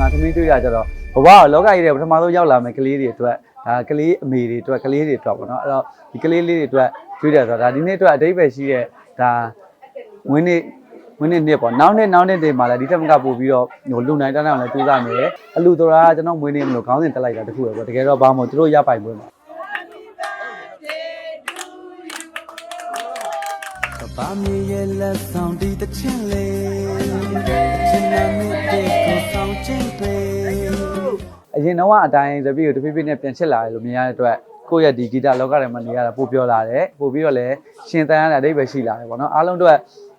မှာသမီးတွေ့ရကြတော့ဘဝကလောကကြီးတဲ့ပထမဆုံးရောက်လာမယ့်ကလေးတွေအတွက်ဒါကလေးအမေတွေအတွက်ကလေးတွေအတွက်ပေါ့နော်အဲ့တော့ဒီကလေးလေးတွေအတွက်တွေ့ရဆိုတော့ဒါဒီနေ့အတွက်အတိတ်ပဲရှိတဲ့ဒါဝင်းနေဝင်းနေနှစ်ပေါ့နောက်နှစ်နောက်နှစ်တွေမှာလည်းဒီထက်မကပို့ပြီးတော့ဟိုလူနိုင်တန်းအောင်လည်းကြိုးစားနေတယ်အလူတော်ကကျွန်တော်မွေးနေမလို့ခေါင်းစဉ်တက်လိုက်တာတခုပဲပေါ့တကယ်တော့ဘာမှမဟုတ်သူတို့ရပိုင်ပွဲမှာဘာမြေရဲ့လက်ဆောင်ဒီတချင်းလေးချင်နာနဲ့တဲ့ကိုဆောင်ချင်းပဲ အရင်တော့ကအတိုင်းတပည့်ကိုတဖြည်းဖြည်းနဲ့ပြန်ချစ်လာတယ်လို့မြင်ရတဲ့အတွက်ကိုယ့်ရဲ့ဒီဂီတလောကထဲမှာနေရတာပိုပြောလာတယ်ပိုပြီးတော့လည်းရှင်သန်ရတဲ့အဓိပ္ပာယ်ရှိလာတယ်ပေါ့နော်အားလုံးတို့က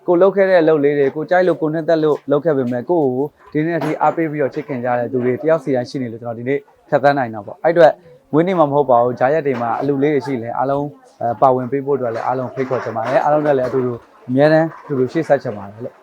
ကိုလှုပ်ခဲ့တဲ့အလုပ်လေးတွေကိုကြိုက်လို့ကိုနှစ်သက်လို့လှုပ်ခဲ့ပေမဲ့ကိုယ့်ကိုဒီနေ့အထိအားပေးပြီးတော့ချစ်ခင်ကြတဲ့သူတွေတယောက်စီတိုင်းရှိနေလို့ကျွန်တော်ဒီနေ့ဖြတ်သန်းနိုင်တာပေါ့အဲ့အတွက်ဝင်းနေမှာမဟုတ်ပါဘူးဂျာရက်တွေမှာအလူလေးတွေရှိလဲအားလုံးအဲပါဝင်ပေးဖို့အတွက်လည်းအားလုံးဖိတ်ခေါ်ချင်ပါတယ်အားလုံးနဲ့လည်းအတူတူအများတန်းအတူတူရှေ့ဆက်ချင်ပါတယ်လို့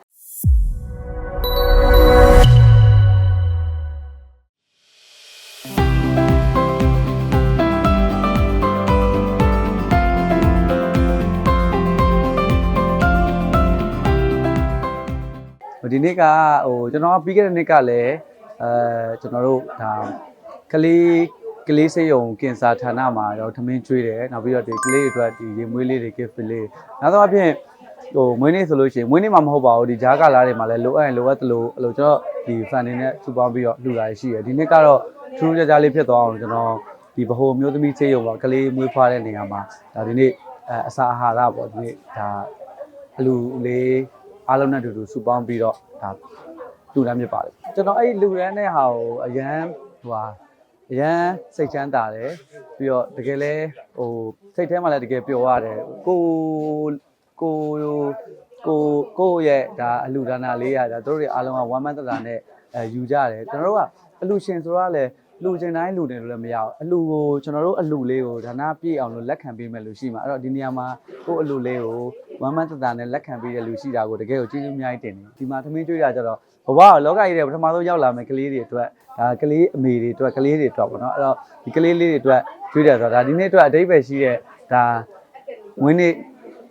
ဒီနေ့ကဟိုကျွန်တော်ပြီးခဲ့တဲ့နှစ်ကလည်းအဲကျွန်တော်တို့ဒါကလေးကလေးစေယုံကင်ဆာဌာနမှာတော့ထမင်းကျွေးတယ်နောက်ပြီးတော့ဒီကလေးတွေအတွက်ဒီရေမွေးလေးတွေ gift လေးနောက်တော့အဖြစ်ဟိုမွေးနေ့ဆိုလို့ရှိရင်မွေးနေ့မှာမဟုတ်ပါဘူးဒီဂျားကာလာတွေမှာလည်းလိုအပ်ရင်လိုအပ်သလိုအဲ့လိုကျွန်တော်ဒီ fan တွေနဲ့စုပေါင်းပြီးတော့လှူတာရှိတယ်ဒီနေ့ကတော့ထူးထူးခြားခြားလေးဖြစ်သွားအောင်ကျွန်တော်ဒီဗဟိုမျိုးသမီးစေယုံပါကလေးမွေးဖွားတဲ့နေရာမှာဒါဒီနေ့အအစာအာဟာရပေါ့ဒီနေ့ဒါအလူလေး အားလုံးနဲ့အတူတူစုပေါင်းပြီးတော့ဒါလူတန်းဖြစ်ပါတယ်ကျွန်တော်အဲ့လူတန်းတဲ့ဟာကိုအရန်ဟိုဟာအရန်စိတ်ချမ်းသာတယ်ပြီးတော့တကယ်လဲဟိုစိတ်ထဲမှာလည်းတကယ်ပျော်ရတယ်ကိုကိုကိုကိုရဲ့ဒါအလူဒါနာလေးရဒါတို့တွေအားလုံးကဝမ်းမန်းတတာနဲ့အဲယူကြတယ်ကျွန်တော်တို့ကအလူရှင်ဆိုတော့လည်းလူချင်းတိုင်းလူတယ်လို့လည်းမရအောင်အလူကိုကျွန်တော်တို့အလူလေးကိုဒါနာပြည့်အောင်လို့လက်ခံပေးမယ်လို့ရှိမှာအဲ့တော့ဒီနေရာမှာကိုယ့်အလူလေးကို ဝမ်းမန်းတတာနဲ့လက်ခံပေးတဲ့လူရှိတာကိုတကယ်ကိုကျေးဇူးအများကြီးတင်တယ်ဒီမှာသမီးတွေ့ရကြတော့ဘဝကလောကကြီးတဲ့ပထမဆုံးရောက်လာမယ့်ကလေးတွေအတွက်ဒါကလေးအမေတွေအတွက်ကလေးတွေအတွက်ပေါ့နော်အဲ့တော့ဒီကလေးလေးတွေအတွက်တွေ့တယ်ဆိုတော့ဒါဒီနေ့အတွက်အတိတ်ပဲရှိတဲ့ဒါဝင်းနေ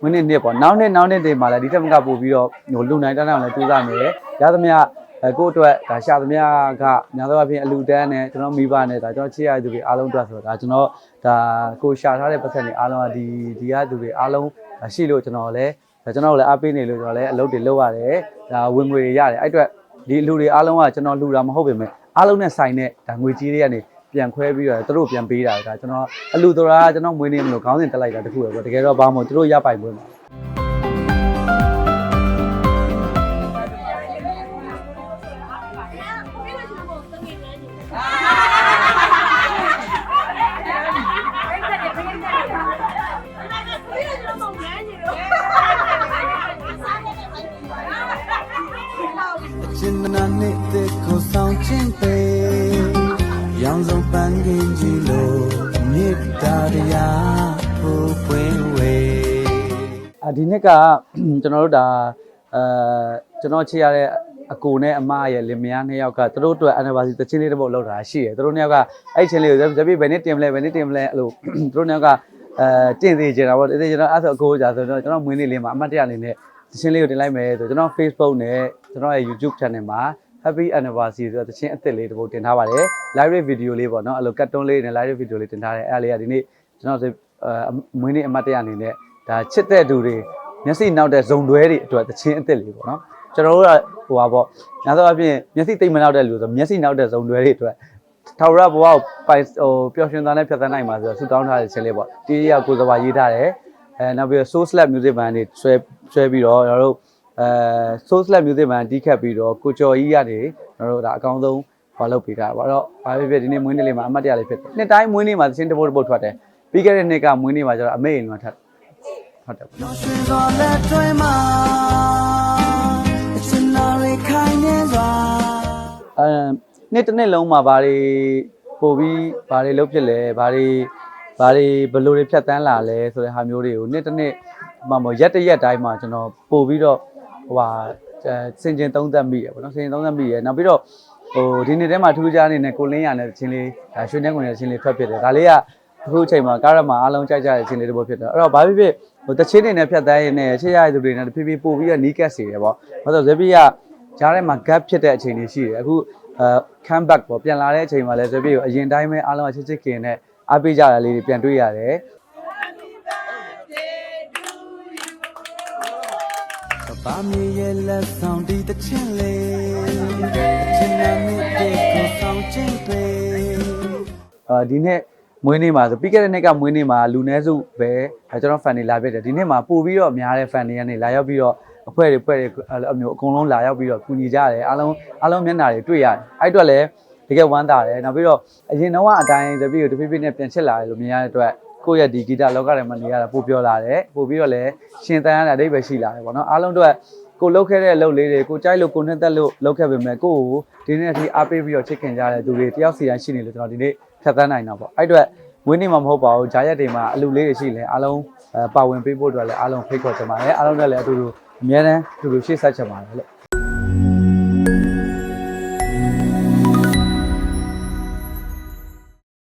ဝင်းနေနှစ်ပေါ့နောက်နှစ်နောက်နှစ်တွေမှာလည်းဒီထက်မကပို့ပြီးတော့ဟိုလူနိုင်တန်းအောင်လည်းကြိုးစားနေတယ်ရသမျှအဲကိုယ့်အတွက်ဒါရှာသမျှကညာတော့အပြင်အလူတန်းနဲ့ကျွန်တော်မိဘနဲ့ဒါကျွန်တော်ချစ်ရတဲ့သူတွေအားလုံးအတွက်ဆိုတော့ဒါကျွန်တော်ဒါကိုရှာထားတဲ့ပတ်သက်တွေအားလုံးကဒီဒီကသူတွေအားလုံး ရှိလို့ကျွန်တော်လည်းဒါကျွန်တော်လည်းအားပေးနေလို့ကျွန်တော်လည်းအလုပ်တွေလုပ်ရတယ်ဒါဝင်ငွေတွေရတယ်အဲ့အတွက်ဒီအလူတွေအားလုံးကကျွန်တော်လှူတာမဟုတ်ပေမဲ့အားလုံးနဲ့ဆိုင်တဲ့ဒါငွေကြီးတွေကနေပြန်ခွဲပြီးတော့သူတို့ပြန်ပေးတာဒါကျွန်တော်အလူတော်ကကျွန်တော်မွေးနေမလို့ခေါင်းစဉ်တက်လိုက်တာတခုပဲပေါ့တကယ်တော့ဘာမှမဟုတ်သူတို့ရပိုင်ပွဲမှာ ချင်နာနဲ့တဲ့ကိုဆောင်ချင်းပဲရောင်စုံပန်းကင်းကြီးလို့မြစ်တာတရားဖို့ပွင့်ဝေအာဒီနှစ်ကကျွန်တော်တို့ဒါအဲကျွန်တော်ချစ်ရတဲ့အကိုနဲ့အမရဲ့လင်မယားနှစ်ယောက်ကသူတို့အတွက် anniversary တချင်းလေးတစ်ပုတ်လောက်တာရှိတယ်သူတို့နှစ်ယောက်ကအဲ့ချင်းလေးကိုဇပြည့်ဘယ်နှစ်တင်မလဲဘယ်နှစ်တင်မလဲအဲ့လိုသူတို့နှစ်ယောက်ကအဲတင်သေးကြတာပေါ့တင်သေးကြတော့အဲ့ဆိုအကိုကြာဆိုတော့ကျွန်တော်မွေးနေ့လေးမှာအမတ်တရအနေနဲ့တချင်းလေးကိုတင်လိုက်မယ်ဆိုကျွန်တော် Facebook နဲ့ ကျွန်တော်ရဲ့ YouTube channel မှာ happy anniversary ဆိုတော့တချင်းအစ်စ်လေးတစ်ပုတ်တင်ထားပါတယ် live video လေးပေါ့နော်အဲ့လို cartoon လေးနဲ့ live video လေးတင်ထားတယ်အဲ့ဒါလေးကဒီနေ့ကျွန်တော်အဲမွေးနေ့အမတ်တရအနေနဲ့ဒါချစ်တဲ့သူတွေမျက်စိနောက်တဲ့ဇုံတွဲတွေအတွက်တချင်းအစ်စ်လေးပေါ့နော်ကျွန်တော်တို့ကဟိုပါပေါ့ညာသောအပြင်မျက်စိတိတ်မနောက်တဲ့လူဆိုမျက်စိနောက်တဲ့ဇုံတွဲတွေအတွက်ထာဝရဘဝကိုပိုင်ဟိုပျော်ရွှင်သားနဲ့ဖြတ်သန်းနိုင်ပါဆိုတော့ဆူတောင်းထားတဲ့ချင်းလေးပေါ့တီးရကိုစပါရေးထားတယ်အဲနောက်ပြီးတော့ soul slap music band တွေဆွဲဆွဲပြီးတော့ကျွန်တော်တို့ အဲ soul slap music band တီးခတ်ပြီးတော့ကိုကျော်ကြီးကနေကျွန်တော်တို့ဒါအကောင်းဆုံးဘာလုပ်ပေးတာပါတော့ဘာဖြစ်ဖြစ်ဒီနေ့မွေးနေ့လေးမှာအမှတ်တရလေးဖြစ်တယ်နှစ်တိုင်းမွေးနေ့မှာသချင်းတစ်ပုတ်တစ်ပုတ်ထွက်တယ်ပြီးခဲ့တဲ့နှစ်ကမွေးနေ့မှာကျတော့အမေအိမ်လွန်ထပ်ဟုတ်တယ်နော်ရွှေစော်လက်တွဲမှာချင်နာရခိုင်နေစွာအဲနှစ်တစ်နှစ်လုံးမှာဘာတွေပို့ပြီးဘာတွေလုပ်ဖြစ်လဲဘာတွေဘာတွေဘယ်လိုတွေဖြတ်တန်းလာလဲဆိုတဲ့ဟာမျိုးတွေကိုနှစ်တစ်နှစ်မှမဟုတ်ရက်တစ်ရက်တိုင်းမှာကျွန်တော်ပို့ပြီးတော့ ဟိုဟာအဲစင်ကျင်သုံးသပ်မိရပေါ့နော်စင်ကျင်သုံးသပ်မိရနောက်ပြီးတော့ဟိုဒီနေ့ထဲမှာထူးခြားနေတဲ့ကိုလင်းရတဲ့ချင်းလေးဒါရွှေနှဲကုန်တဲ့ချင်းလေးထွက်ဖြစ်တယ်ဒါလေးကအခုအချိန်မှာကားရမှာအားလုံးကြိုက်ကြတဲ့ချင်းလေးတစ်ပုတ်ဖြစ်တယ်အဲ့တော့ဘာဖြစ်ဖြစ်ဟိုတချင်းတွေနဲ့ဖြတ်တန်းရင်းနဲ့ချစ်ရတဲ့သူတွေနဲ့တဖြည်းဖြည်းပို့ပြီးတော့နီးကပ်စေတယ်ပေါ့ဘာလို့လဲဆိုတော့ဇေပီကကြားထဲမှာ gap ဖြစ်တဲ့အချိန်တွေရှိတယ်အခုအဲ come back ပေါ့ပြန်လာတဲ့အချိန်မှာလည်းဆိုပြီးအရင်တိုင်းပဲအားလုံးကချစ်ချစ်ခင်နဲ့အားပေးကြတာလေးတွေပြန်တွေ့ရတယ် ကဘာမြေရဲ့လက်ဆောင်ဒီတချင်းလေးအချင်းနာနဲ့တဲ့ကိုဆောင်ချင်းပေအာဒီနေ့မွေးနေ့မှာဆိုပြီးခဲ့တဲ့နှစ်ကမွေးနေ့မှာလူနည်းစုပဲအဲကျွန်တော် fan တွေလာပြတယ်ဒီနေ့မှာပို့ပြီးတော့များတဲ့ fan တွေကနေလာရောက်ပြီးတော့အဖွဲ့တွေဖွဲ့တွေအဲ့လိုမျိုးအကုန်လုံးလာရောက်ပြီးတော့ကူညီကြတယ်အားလုံးအားလုံးမျက်နှာတွေတွေ့ရတယ်အဲ့အတွက်လည်းတကယ်ဝမ်းသာတယ်နောက်ပြီးတော့အရင်တော့အတိုင်းတပည့်ကိုတဖြည်းဖြည်းနဲ့ပြန်ချစ်လာတယ်လို့မြင်ရတဲ့အတွက် ကိုယ့်ရဲ့ဒီဂီတလောကထဲမှာနေရတာပိုပြောလာတယ်ပို့ပြီးတော့လည်းရှင်သန်ရတာအဓိပ္ပာယ်ရှိလာတယ်ပေါ့နော်အားလုံးအတွက်ကိုလှုပ်ခဲ့တဲ့အလုပ်လေးတွေကိုကြိုက်လို့ကိုနှစ်သက်လို့လှုပ်ခဲ့ပေမဲ့ကိုယ့်ကိုဒီနေ့အထိအားပေးပြီးတော့ချစ်ခင်ကြတဲ့သူတွေတယောက်စီတိုင်းရှိနေလို့ကျွန်တော်ဒီနေ့ဖြတ်သန်းနိုင်တော့ပေါ့အဲ့အတွက်ဝင်းနေမှာမဟုတ်ပါဘူးဂျာရက်တွေမှာအလူလေးတွေရှိလဲအားလုံးအဲပါဝင်ပေးဖို့အတွက်လည်းအားလုံးဖိတ်ခေါ်ချင်ပါတယ်အားလုံးနဲ့လည်းအတူတူအများတန်းအတူတူရှေ့ဆက်ချင်ပါတယ်လို့